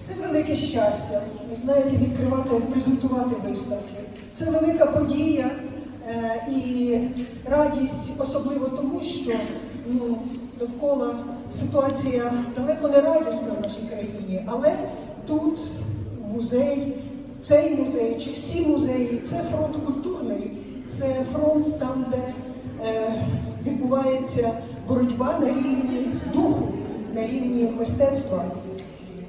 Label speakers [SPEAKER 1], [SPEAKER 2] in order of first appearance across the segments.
[SPEAKER 1] Це велике щастя, ви знаєте, відкривати, презентувати виставки. Це велика подія е, і радість, особливо тому, що ну, довкола ситуація далеко не радісна в нашій країні, але тут музей, цей музей чи всі музеї це фронт культурний, це фронт там, де е, відбувається боротьба на рівні духу, на рівні мистецтва.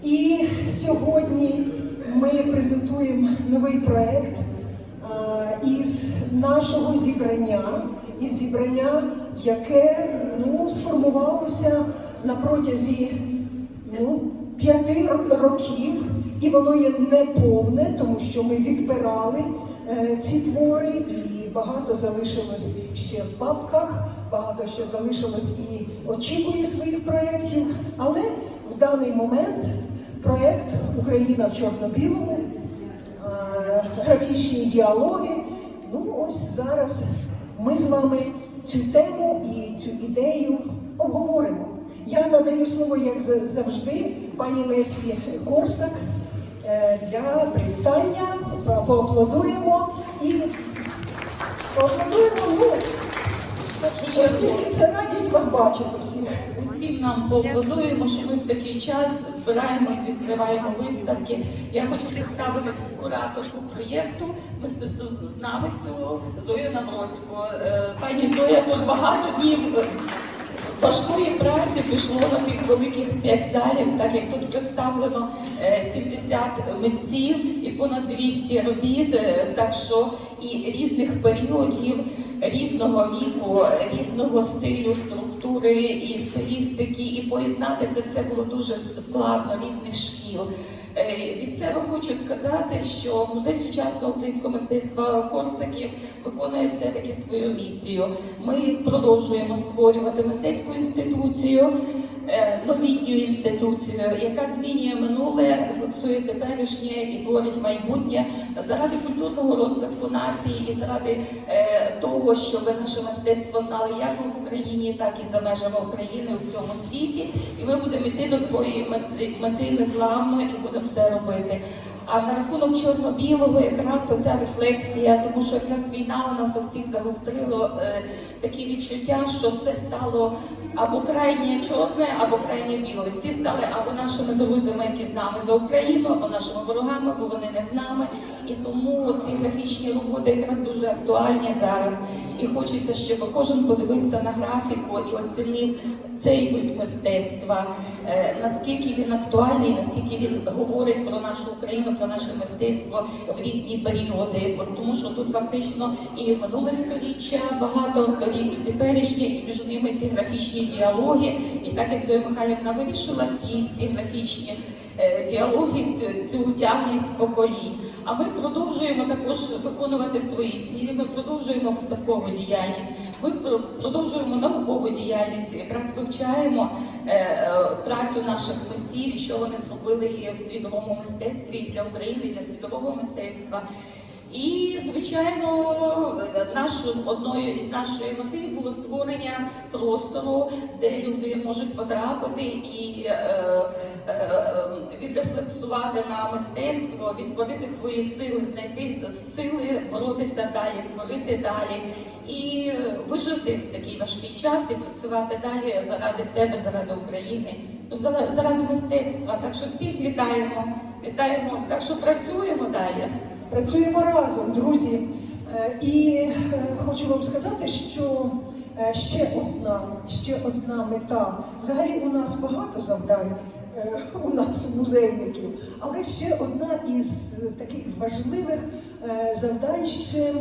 [SPEAKER 1] І сьогодні ми презентуємо новий проект із нашого зібрання, із зібрання, яке ну, сформувалося на протязі ну, п'яти років, і воно є неповне, тому що ми відбирали е, ці твори, і багато залишилось ще в папках, багато ще залишилось і очікує своїх проєктів. Але в даний момент проєкт Україна в чорно-білому, е, графічні діалоги. Ну, ось зараз ми з вами цю тему і цю ідею обговоримо. Я надаю слово, як завжди, пані Лесі Корсак е, для привітання. Поаплодуємо і поаплодуємо. Ну, оскільки це радість вас бачити всіх.
[SPEAKER 2] Усім нам поаплодуємо, що ми в такий час збираємось, відкриваємо виставки. Я хочу представити кураторку проєкту, мистецтвознавицю Зою Навроцьку. Е, Пані Зоя, тож багато днів е, важкої праці пішло на тих великих п'ять залів, так як тут представлено е, 70 митців і понад 200 робіт, е, так що і різних періодів, різного віку, різного стилю, структури і стилістики, і поєднати це все було дуже складно різних шкіл. Е, Від себе хочу сказати, що музей сучасного українського мистецтва Корсаків виконує все-таки свою місію. Ми продовжуємо створювати мистецьку інституцію, новітню інституцію, яка змінює минуле, фіксує теперішнє і творить майбутнє заради культурного розвитку нації і заради е, того, щоб наше мистецтво знали як в Україні, так і за межами України у всьому світі. І ми будемо йти до своєї мети незламно і будемо це робити. А на рахунок чорно-білого, якраз оця рефлексія, тому що якраз війна у нас у всіх загострило е, такі відчуття, що все стало або крайнє чорне, або крайнє біле. Всі стали або нашими друзями, які з нами за Україну, або нашими ворогами, бо вони не з нами. І тому ці графічні роботи якраз дуже актуальні зараз. І хочеться, щоб кожен подивився на графіку і оцінив цей вид мистецтва, е, наскільки він актуальний, наскільки він говорить про нашу Україну, про наше мистецтво в різні періоди. От тому що тут фактично і минуле сторіччя багато авторів, і теперішнє, і між ними ці графічні діалоги. І так як Зоя Михайлівна вирішила ці всі графічні е, діалоги, цю, цю тягність поколінь. А ми продовжуємо також виконувати свої цілі. Ми продовжуємо вставкову діяльність. Ми продовжуємо наукову діяльність. Якраз вивчаємо е, е, працю наших митців, і що вони зробили в світовому мистецтві і для України, і для світового мистецтва. І звичайно, нашу одною із нашої мети було створення простору, де люди можуть потрапити і е, е, відрефлексувати на мистецтво, відтворити свої сили, знайти сили, боротися далі, творити далі і вижити в такий важкий час і працювати далі заради себе, заради України, ну, заради мистецтва. Так що всіх вітаємо, вітаємо. Так що працюємо далі.
[SPEAKER 1] Працюємо разом, друзі. Е, І е, хочу вам сказати, що е, ще одна, ще одна мета. Взагалі у нас багато завдань. У нас музейників, але ще одна із таких важливих завдань ще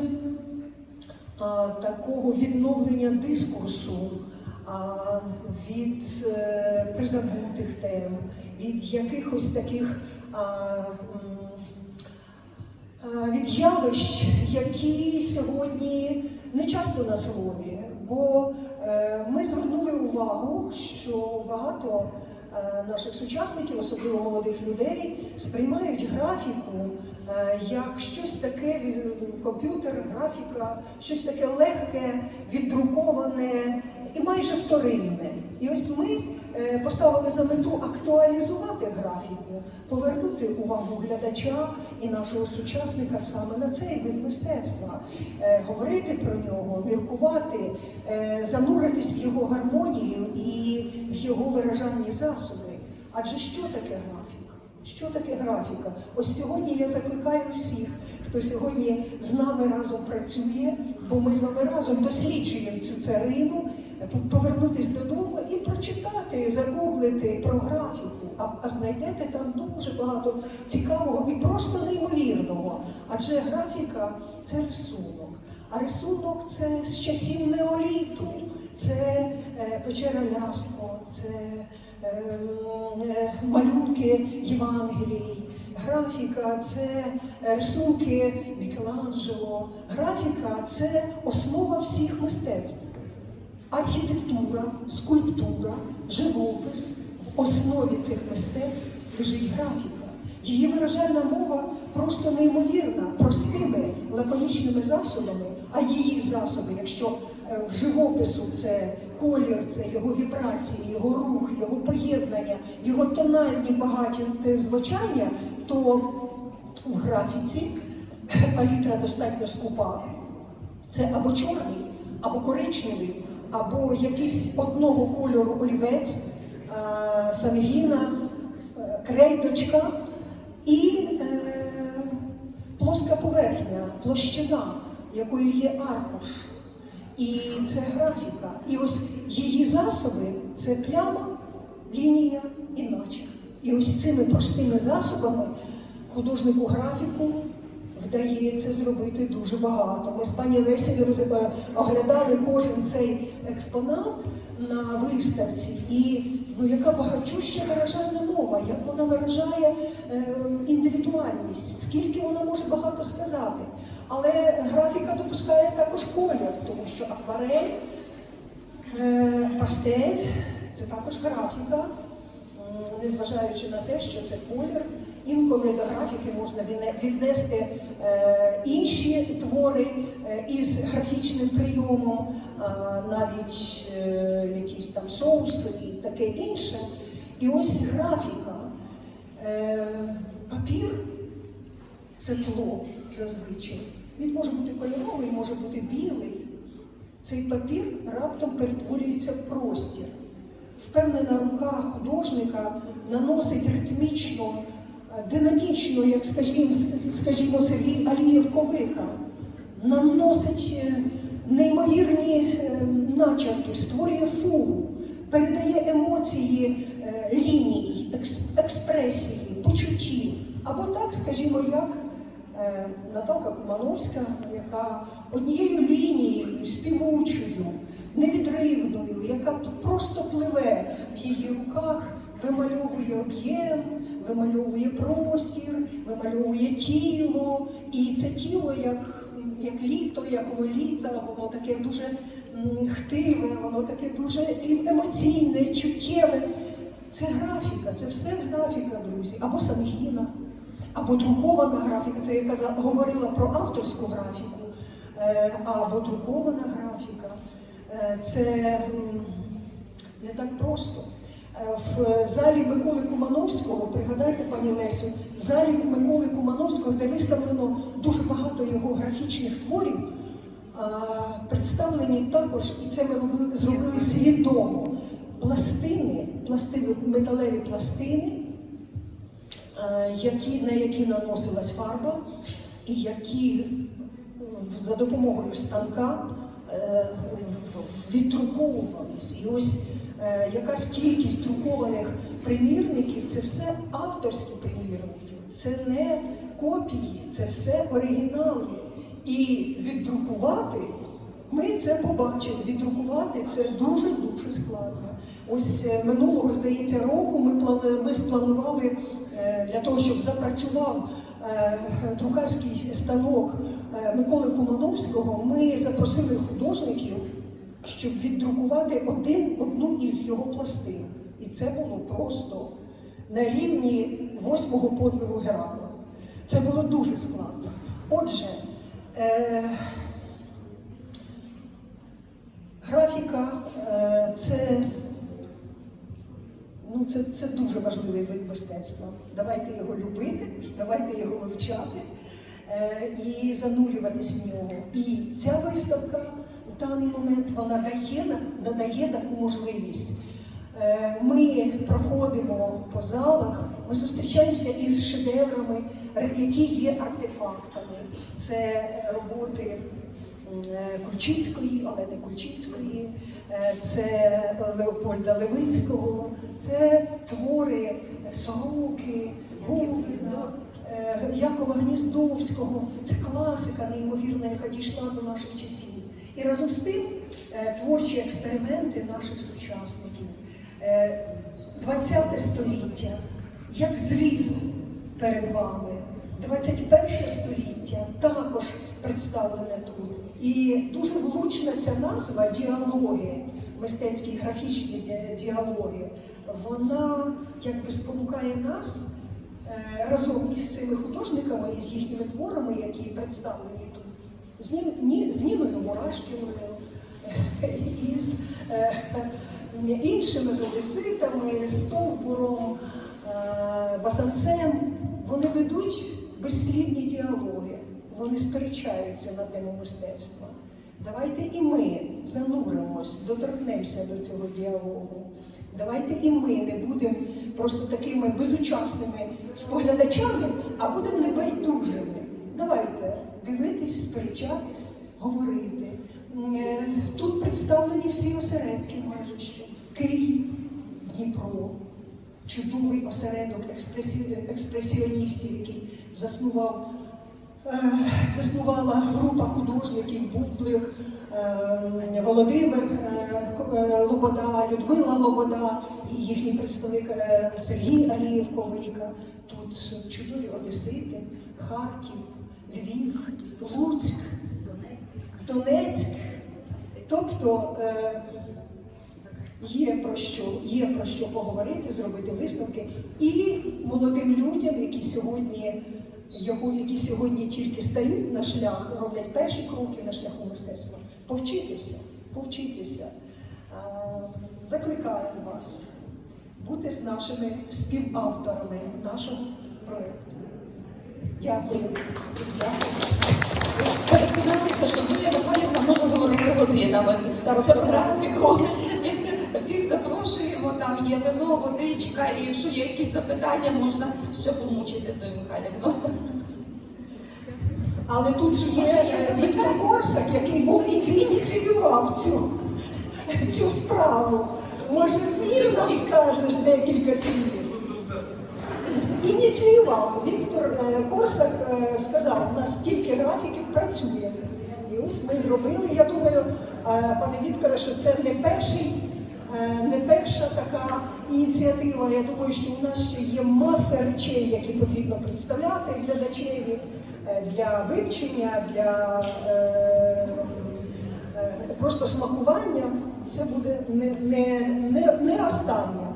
[SPEAKER 1] такого відновлення дискурсу від призабутих тем, від якихось таких від явищ, які сьогодні не часто на слові. Бо е, ми звернули увагу, що багато е, наших сучасників, особливо молодих людей, сприймають графіку е, як щось таке комп'ютер, графіка, щось таке легке, віддруковане і майже вторинне. І ось ми е, поставили за мету актуалізувати графіку, повернути увагу глядача і нашого сучасника саме на цей вид мистецтва, Е, говорити про нього, міркувати, е, зануритись в його гармонію і в його виражальні засоби. Адже що таке графіка? Що таке графіка? Ось сьогодні я закликаю всіх, хто сьогодні з нами разом працює, бо ми з вами разом досліджуємо цю царину, повернутись додому і прочитати, загуглити про графіку. А, а знайдете там дуже багато цікавого і просто неймовірного. Адже графіка це рисунок. А рисунок це з часів неоліту, це е, печера Ляско, це е, е, малюнки Євангелій. Графіка це рисунки Мікеланджело. Графіка це основа всіх мистецтв. Архітектура, скульптура, живопис в основі цих мистецтв лежить графіка. Її виражальна мова просто неймовірна, простими лаконічними засобами, а її засоби, якщо е, в живопису це колір, це його вібрації, його рух, його поєднання, його тональні багаті звучання, то в графіці палітра достатньо скупа. Це або чорний, або коричневий, або якийсь одного кольору олівець, сангіна, е, крейдочка і е, плоска поверхня, площина, якою є аркуш. І це графіка. І ось її засоби це пляма, лінія і начерк. І ось цими простими засобами художнику графіку вдається зробити дуже багато. Ми з пані Лесею оглядали кожен цей експонат на виставці, і ну, яка багатюща виражальна мова, як вона виражає е, індивідуальність, скільки вона може багато сказати. Але графіка допускає також колір, тому що акварель, е, пастель це також графіка. Незважаючи на те, що це колір. Інколи до графіки можна віднести е, інші твори із графічним прийомом, навіть якісь там соуси і таке інше. І ось графіка. Е, папір це тло зазвичай. Він може бути кольоровий, може бути білий. Цей папір раптом перетворюється в простір. Впевнена рука художника наносить ритмічно, динамічно, як скажімо, скажімо Сергій Алієв Ковика, наносить е, неймовірні е, начерки, створює фугу, передає емоції е, ліній, експресії, почуттів. Або так, скажімо, як е, Наталка Кумановська, яка однією лінією, співучою, невідривною, яка просто пливе в її руках, вимальовує об'єм, вимальовує простір, вимальовує тіло. І це тіло як, як літо, як лоліта, воно таке дуже хтиве, воно таке дуже емоційне, чуттєве. Це графіка, це все графіка, друзі, або сангіна, або друкована графіка, це я казала, говорила про авторську графіку, е, або друкована графіка. Е, Це не так просто. Е, В залі Миколи Кумановського, пригадайте, пані Лесю, в залі Миколи Кумановського, де виставлено дуже багато його графічних творів, представлені також, і це ми робили, зробили свідомо, пластини, пластини, металеві пластини, які, на які наносилась фарба, і які за допомогою станка е, віддруковувались. І ось е, якась кількість друкованих примірників це все авторські примірники, це не копії, це все оригінали. І віддрукувати ми це побачили. Віддрукувати це дуже дуже складно. Ось е, минулого, здається, року ми плани- ми спланували е, для того, щоб запрацював е, друкарський станок Миколи Кумановського. Ми запросили художників, щоб віддрукувати один одну із його пластин. І це було просто на рівні восьмого подвигу Геракла. Це було дуже складно. Отже, графіка е, це Ну, це, це дуже важливий вид мистецтва. Давайте його любити, давайте його вивчати е, і занурюватись в нього. І ця виставка в даний момент вона дає, надає таку можливість. Е, Ми проходимо по залах, ми зустрічаємося із шедеврами, які є артефактами. Це роботи е, Кульчицької, Олени Кульчицької, е, це Леопольда Левицького, це твори Гоголя, е, Якова Гніздовського. Це класика неймовірна, яка дійшла до наших часів. І разом з тим творчі експерименти наших сучасників. Е, 20 століття, як зріз перед вами. 21 століття також представлене тут. І дуже влучна ця назва діалоги, мистецькі графічні діалоги, вона якби спонукає нас е, разом із цими художниками і з їхніми творами, які представлені тут, з, Ні- Ні- Ніною Мурашкіною, е, із е, іншими з одеситами, Стовбуром, е, Басанцем, вони ведуть безслідні діалоги, вони сперечаються на тему мистецтва. Давайте і ми зануримось, доторкнемося до цього діалогу. Давайте і ми не будемо просто такими безучасними споглядачами, а будемо небайдужими. Давайте дивитись, сперечатись, говорити. Е, Тут представлені всі осередки майже що. Київ, Дніпро, чудовий осередок експресі- експресіоністів, який заснував, е, заснувала група художників Бублик, е, Володимир Лобода, Людмила Лобода і їхній представник Сергій Алієв Ковика. Тут чудові Одесити, Харків, Львів, Луцьк, Донецьк. Тобто е, є про що, є про що поговорити, зробити висновки і молодим людям, які сьогодні його, які сьогодні тільки стають на шлях, роблять перші кроки на шляху мистецтва. Повчитися, повчитися. Е, Закликаємо вас бути з нашими співавторами нашого проєкту. Дякую.
[SPEAKER 2] Переконалися, що Зоя Михайлівна може говорити годинами
[SPEAKER 1] це
[SPEAKER 2] графіку. Всіх запрошуємо, там є вино, водичка, і якщо є якісь запитання, можна ще помучити Зою Михайлівну.
[SPEAKER 1] Але тут же є е, Віктор Корсак, який був і зініціював цю, цю справу. Може, він нам скажеш декілька слів. Ініціював Віктор е, Корсак е, сказав, у нас стільки графіків працює. І ось ми зробили. Я думаю, е, пане Вікторе, що це не перший, не перша така ініціатива. Я думаю, що у нас ще є маса речей, які потрібно представляти глядачеві для вивчення, для просто смакування. Це буде не, не, не, не останнє.